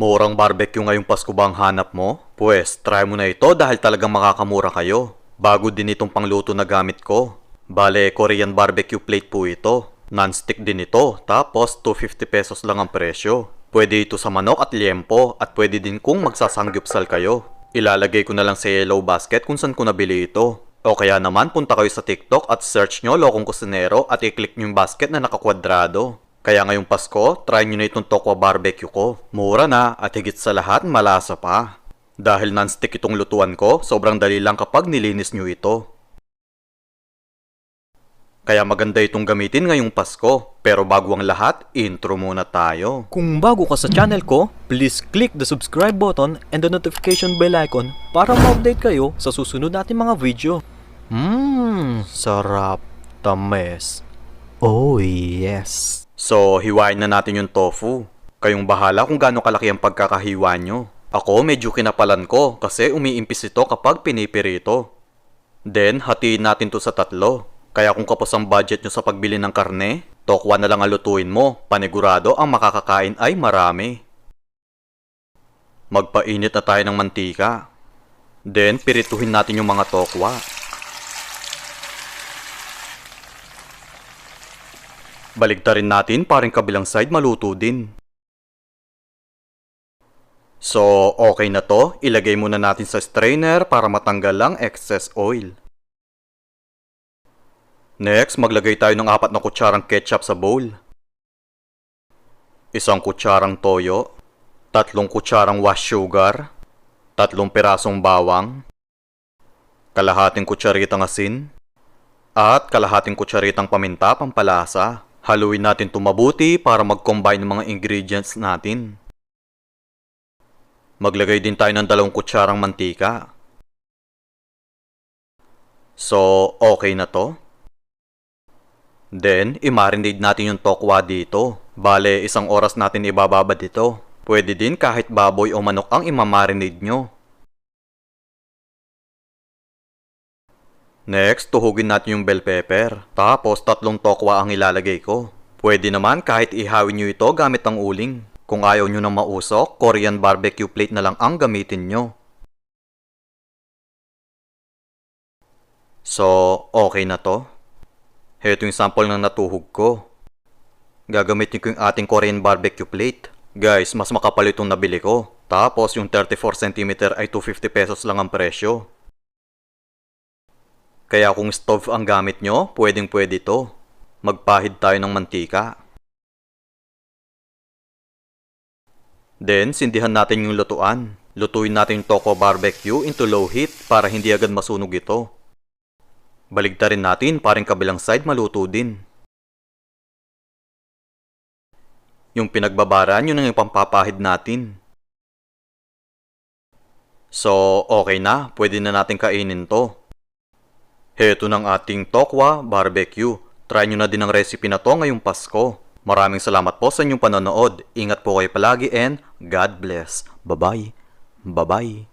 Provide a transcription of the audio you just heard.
Murang barbecue ngayong Pasko ba ang hanap mo? Pwes, try mo na ito dahil talagang makakamura kayo. Bago din itong pangluto na gamit ko. Bale, Korean barbecue plate po ito. Non-stick din ito, tapos 250 pesos lang ang presyo. Pwede ito sa manok at liempo at pwede din kung magsasanggupsal kayo. Ilalagay ko na lang sa yellow basket kung saan ko nabili ito. O kaya naman punta kayo sa TikTok at search nyo Lokong Kusinero at i-click nyo yung basket na nakakwadrado. Kaya ngayong Pasko, try nyo na itong Tokwa Barbecue ko. Mura na at higit sa lahat malasa pa. Dahil non-stick itong lutuan ko, sobrang dali lang kapag nilinis nyo ito. Kaya maganda itong gamitin ngayong Pasko. Pero bago ang lahat, intro muna tayo. Kung bago ka sa channel ko, please click the subscribe button and the notification bell icon para ma-update kayo sa susunod natin mga video. Mmm, sarap. Tames. Oh yes. So, hiwain na natin yung tofu. Kayong bahala kung gaano kalaki ang pagkakahiwa nyo. Ako, medyo kinapalan ko kasi umiimpis ito kapag pinipirito. Then, hatiin natin to sa tatlo. Kaya kung kapos ang budget nyo sa pagbili ng karne, tokwa na lang ang lutuin mo. Panigurado ang makakakain ay marami. Magpainit na tayo ng mantika. Then, pirituhin natin yung mga tokwa. Baligtarin natin paring kabilang side maluto din. So, okay na to. Ilagay muna natin sa strainer para matanggal lang excess oil. Next, maglagay tayo ng apat na kutsarang ketchup sa bowl. Isang kutsarang toyo. Tatlong kutsarang wash sugar. Tatlong pirasong bawang. Kalahating kutsaritang asin. At kalahating kutsaritang paminta pampalasa. Haluin natin ito mabuti para mag-combine ng mga ingredients natin. Maglagay din tayo ng dalawang kutsarang mantika. So, okay na to. Then, i-marinate natin yung tokwa dito. Bale, isang oras natin ibababad ito. Pwede din kahit baboy o manok ang imamarinate nyo. Next, tuhugin natin yung bell pepper. Tapos, tatlong tokwa ang ilalagay ko. Pwede naman kahit ihawin nyo ito gamit ang uling. Kung ayaw nyo ng mausok, Korean barbecue plate na lang ang gamitin nyo. So, okay na to. Heto yung sample ng natuhog ko. Gagamitin ko yung ating Korean barbecue plate. Guys, mas makapal itong nabili ko. Tapos yung 34cm ay 250 pesos lang ang presyo. Kaya kung stove ang gamit nyo, pwedeng pwede to. Magpahid tayo ng mantika. Then, sindihan natin yung lutuan. Lutuin natin yung toko barbecue into low heat para hindi agad masunog ito. Baligtarin natin paring kabilang side maluto din. Yung pinagbabaran, yun ang pampapahid natin. So, okay na. Pwede na natin kainin to. Heto ng ating tokwa barbecue. Try nyo na din ang recipe na to ngayong Pasko. Maraming salamat po sa inyong panonood. Ingat po kayo palagi and God bless. Bye-bye. Bye-bye.